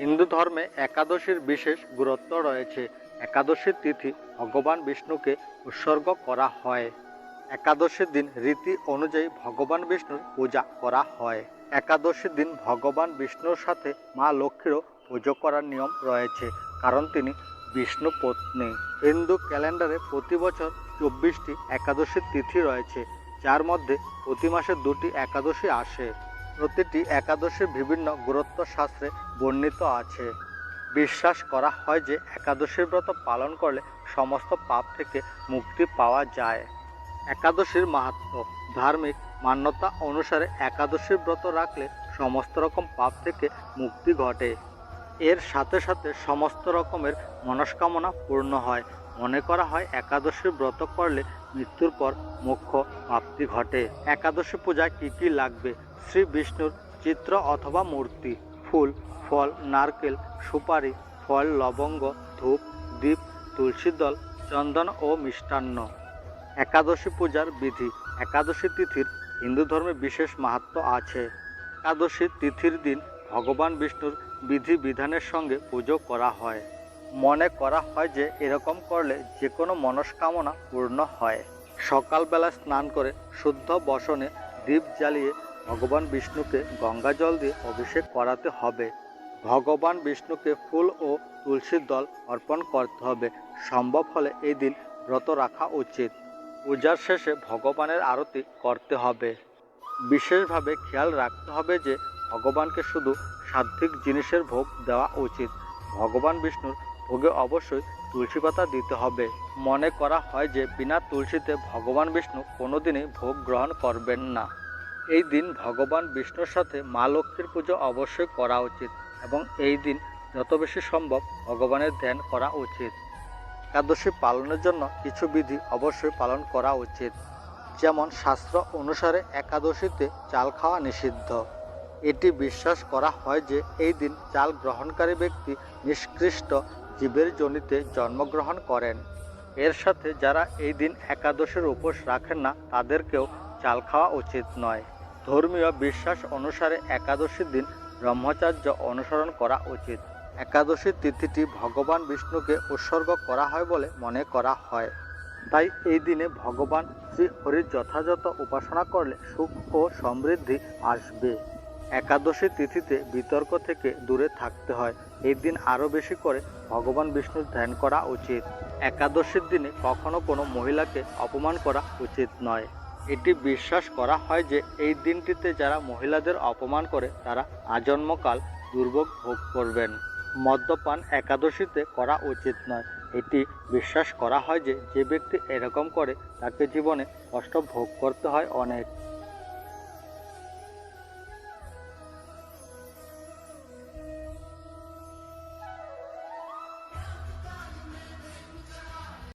হিন্দু ধর্মে একাদশীর বিশেষ গুরুত্ব রয়েছে। একাদশীর তিথি ভগবান বিষ্ণুকে উৎসর্গ করা হয়। একাদশীর দিন রীতি অনুযায়ী ভগবান বিষ্ণুর পূজা করা হয়। একাদশীর দিন ভগবান বিষ্ণুর সাথে মা লক্ষ্মীরও পুজো করার নিয়ম রয়েছে, কারণ তিনি বিষ্ণু পত্নী। হিন্দু ক্যালেন্ডারে প্রতি বছর চব্বিশটি একাদশীর তিথি রয়েছে, যার মধ্যে প্রতি মাসে দুটি একাদশী আসে। প্রতিটি একাদশীর বিভিন্ন গুরুত্ব শাস্ত্রে বর্ণিত আছে। বিশ্বাস করা হয় যে একাদশীর ব্রত পালন করলে সমস্ত পাপ থেকে মুক্তি পাওয়া যায়। একাদশীর মাহাত্ম্য ধার্মিক মান্যতা অনুসারে একাদশীর ব্রত রাখলে সমস্ত রকম পাপ থেকে মুক্তি ঘটে। এর সাথে সাথে সমস্ত রকমের মনস্কামনা পূর্ণ হয়। মনে করা হয় একাদশীর ব্রত করলে মৃত্যুর পর মোক্ষ প্রাপ্তি ঘটে। একাদশী পূজায় কী কী লাগবে? শ্রী বিষ্ণুর চিত্র অথবা মূর্তি। ফুল, ফল, নারকেল, সুপারি, ফল, লবঙ্গ, ধূপ দীপ তুলসী দল, চন্দন ও মিষ্টান্ন। একাদশী পূজার বিধি। একাদশী তিথির হিন্দু ধর্মে বিশেষ মাহাত্ম আছে। একাদশী তিথির দিন ভগবান বিষ্ণুর বিধি বিধানের সঙ্গে পুজো করা হয়। মনে করা হয় যে এরকম করলে যে কোনো মনস্কামনা পূর্ণ হয়। সকালবেলা স্নান করে শুদ্ধ বসনে দীপ জ্বালিয়ে ভগবান বিষ্ণুকে গঙ্গা জল দিয়ে অভিষেক করাতে হবে। ভগবান বিষ্ণুকে ফুল ও তুলসীর দল অর্পণ করতে হবে। সম্ভব হলে এই দিন ব্রত রাখা উচিত। পূজার শেষে ভগবানের আরতি করতে হবে। বিশেষভাবে খেয়াল রাখতে হবে যে ভগবানকে শুধু সাত্বিক জিনিসের ভোগ দেওয়া উচিত। ভগবান বিষ্ণুর ভোগে অবশ্যই তুলসী পাতা দিতে হবে। মনে করা হয় যে বিনা তুলসীতে ভগবান বিষ্ণু কোনোদিনই ভোগ গ্রহণ করবেন না। এই দিন ভগবান বিষ্ণুর সাথে মা লক্ষ্মীর পুজো অবশ্যই করা উচিত এবং এই দিন যত বেশি সম্ভব ভগবানের ধ্যান করা উচিত। একাদশী পালনের জন্য কিছু বিধি অবশ্যই পালন করা উচিত। যেমন শাস্ত্র অনুসারে একাদশীতে চাল খাওয়া নিষিদ্ধ। এটি বিশ্বাস করা হয় যে এই দিন চাল গ্রহণকারী ব্যক্তি নিষ্কৃষ্ট জীবের জনিতে জন্মগ্রহণ করেন। এর সাথে যারা এই দিন একাদশীর উপোস রাখেন না, তাদেরকেও চাল খাওয়া উচিত নয়। ধর্মীয় বিশ্বাস অনুসারে একাদশীর দিন ব্রহ্মচার্য অনুসরণ করা উচিত। একাদশী তিথিটি ভগবান বিষ্ণুকে উৎসর্গ করা হয় বলে মনে করা হয়। তাই এই দিনে ভগবান শ্রী হরির যথাযথ উপাসনা করলে সুখ ও সমৃদ্ধি আসবে। একাদশী তিথিতে বিতর্ক থেকে দূরে থাকতে হয়। এই দিন আরও বেশি করে ভগবান বিষ্ণুর ধ্যান করা উচিত। একাদশীর দিনে কখনো কোনো মহিলাকে অপমান করা উচিত নয়। এটি বিশ্বাস করা হয় যে এই দিনটিতে যারা মহিলাদের অপমান করে, তারা আজন্মকাল দুর্ভোগ ভোগ করবেন। মদ্যপান একাদশীতে করা উচিত নয়। এটি বিশ্বাস করা হয় যে যে ব্যক্তি এরকম করে, তাকে জীবনে কষ্ট ভোগ করতে হয় অনেক।